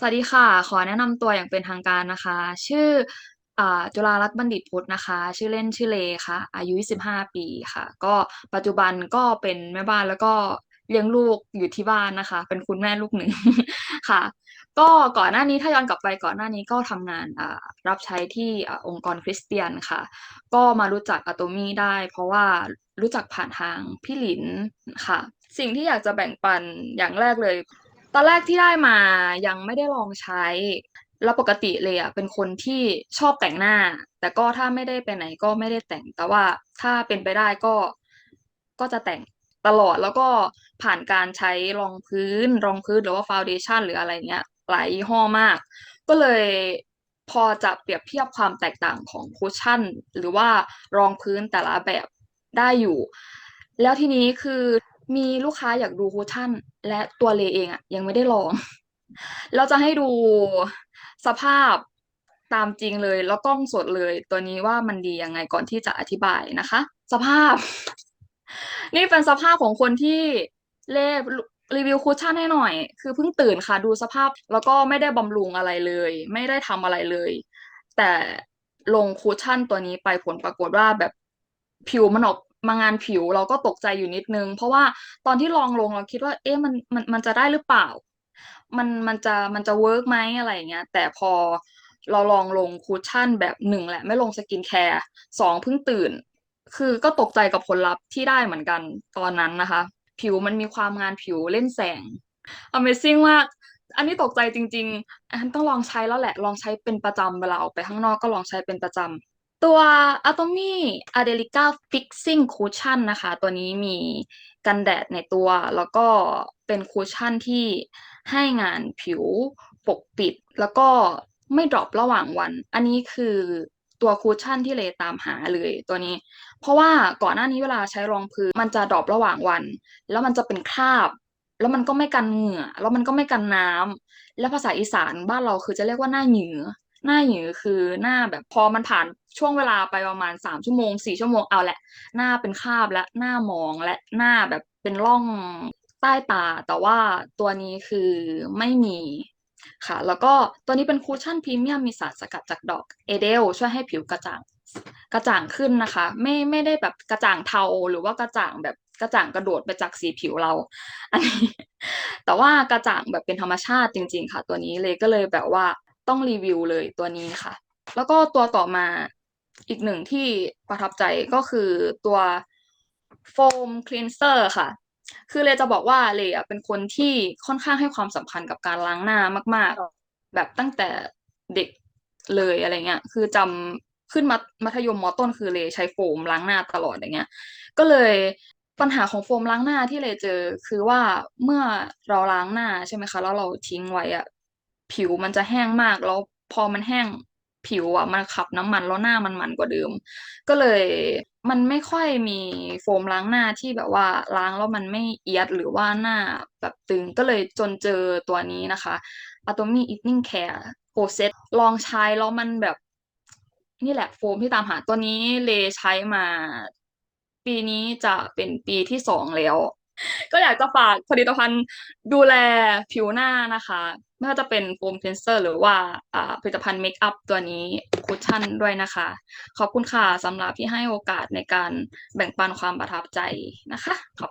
สวัสดีค่ะ ขอแนะนำตัวอย่างเป็นทางการนะคะ ชื่ออ่าจุฬาลักษ์บัณฑิตพุทธนะคะ ชื่อเล่นชื่อเลค่ะ อายุ 25 ปีค่ะ ก็ปัจจุบันก็เป็นแม่บ้านแล้วก็เลี้ยงลูกอยู่ที่บ้านนะคะ เป็นคุณแม่ลูกหนึ่งค่ะ ก็ก่อนหน้านี้ถ้าย้อนกลับไปก่อนหน้านี้ก็ทำงานรับใช้ที่อ่าองค์กรคริสเตียนค่ะ ก็มารู้จักอะโตมี่ได้ เพราะว่ารู้จักผ่านทางพี่หลินค่ะ สิ่งที่อยากจะแบ่งปันอย่างแรกเลย ตอนแรกที่ได้มายังไม่ได้ลองใช้ แล้วปกติเลยอะเป็นคนที่ชอบแต่งหน้า แต่ก็ถ้าไม่ได้ไปไหนก็ไม่ได้แต่ง แต่ว่าถ้าเป็นไปได้ก็ก็จะแต่งตลอดแล้วก็ผ่านการใช้รองพื้นรองพื้นหรือว่าฟาวเดชันหรืออะไรเงี้ยหลายยี่ห้อมาก ก็เลยพอจะเปรียบเทียบความแตกต่างของคุชชั่น หรือว่ารองพื้นแต่ละแบบได้อยู่ แล้วทีนี้คือ มีลูกค้าอยากดูคุชชั่น และตัวเลเองอะยังไม่ได้ลอง เราจะให้ดูสภาพตามจริงเลย แล้วกล้องสดเลย ตัวนี้ว่ามันดียังไงก่อนที่จะอธิบายนะคะ สภาพ นี่เป็นสภาพของคนที่เล่รีวิวคุชชั่นให้หน่อย คือเพิ่งตื่นค่ะ ดูสภาพ แล้วก็ไม่ได้บำรุงอะไรเลย ไม่ได้ทำอะไรเลย แต่ลงคุชชั่นตัวนี้ไปผลปรากฏว่าแบบผิวมันออก มางานผิวเราก็ตกใจอยู่นิดนึง เพราะว่าตอนที่ลองลงเราคิดว่า เอ๊ะมันมันมันจะได้หรือเปล่า มันมันจะมันจะเวิร์กไหมอะไรอย่างเงี้ย แต่พอเราลองลงคุชชั่นแบบหนึ่งแหละ ไม่ลงสกินแคร์สองเพิ่งตื่น คือก็ตกใจกับผลลัพธ์ที่ได้เหมือนกันตอนนั้นนะคะ ผิวมันมีความงานผิวเล่นแสง Amazing มาก อันนี้ตกใจจริง ๆ อันต้องลองใช้แล้วแหละ ลองใช้เป็นประจำเวลาออกไปข้างนอกก็ลองใช้เป็นประจำ ตัว Atomy Adelica Fixing Cushion นะคะ ตัวนี้มีกันแดดในตัว แล้วก็เป็นคุชชั่นที่ให้งานผิวปกปิด แล้วก็ไม่ดรอประหว่างวัน อันนี้คือตัวคุชชั่นที่เลตามหาเลยตัวนี้ เพราะว่าก่อนหน้านี้เวลาใช้รองพื้นมันจะดรอประหว่างวัน แล้วมันจะเป็นคราบ แล้วมันก็ไม่กันเหงื่อ แล้วมันก็ไม่กันน้ำแล้วภาษาอีสานบ้านเราคือจะเรียกว่าหน้าเหยือ หน้าหยือคือหน้าแบบพอมันผ่านช่วงเวลาไปประมาณสามชั่วโมงสี่ชั่วโมงเอาแหละ หน้าเป็นคาบและหน้ามองและหน้าแบบเป็นร่องใต้ตา แต่ว่าตัวนี้คือไม่มีค่ะ แล้วก็ตัวนี้เป็นคูชั่นพรีเมียมมีสารสกัดจากดอกเอเดลช่วยให้ผิวกระจ่างกระจ่างขึ้นนะคะ ไม่ไม่ได้แบบกระจ่างเทาหรือว่ากระจ่างแบบกระจ่างกระโดดไปจากสีผิวเรา อันนี้ แต่ว่ากระจ่างแบบเป็นธรรมชาติจริง ๆ ค่ะ ตัวนี้เลยก็เลยแบบว่า ต้องรีวิวเลยตัวนี้ค่ะ แล้วก็ตัวต่อมาอีกหนึ่งที่ประทับใจก็คือตัวโฟมคลีนเซอร์ค่ะ คือเลยจะบอกว่าเลยเป็นคนที่ค่อนข้างให้ความสำคัญกับการล้างหน้ามาก ๆ แบบตั้งแต่เด็กเลยอะไรเงี้ย คือจำขึ้นมามัธยมมอต้นคือเลยใช้โฟมล้างหน้าตลอดอย่างเงี้ย ก็เลยปัญหาของโฟมล้างหน้าที่เลยเจอคือว่าเมื่อเราล้างหน้าใช่ไหมคะ แล้วเราทิ้งไว้อะ ผิวมันจะแห้งมากแล้วพอมันแห้งผิวอะมันขับน้ำมันแล้วหน้ามันมันกว่าเดิม ก็เลยมันไม่ค่อยมีโฟมล้างหน้าที่แบบว่าล้างแล้วมันไม่เอียดหรือว่าหน้าแบบตึงก็เลยจนเจอตัวนี้นะคะ Atomy Evening Care Pro Set ลองใช้แล้วมันแบบ นี่แหละโฟมที่ตามหาตัวนี้เลใช้มา ปีนี้จะเป็นปีที่สองแล้ว ก็อยากจะฝากผลิตภัณฑ์ดูแลผิวหน้านะคะ ไม่ว่าจะเป็นโฟมเพนเซอร์ หรือว่าผลิตภัณฑ์เมคอัพตัวนี้คุชชั่นด้วยนะคะ ขอบคุณค่ะสำหรับที่ให้โอกาสในการแบ่งปันความประทับใจนะคะขอบ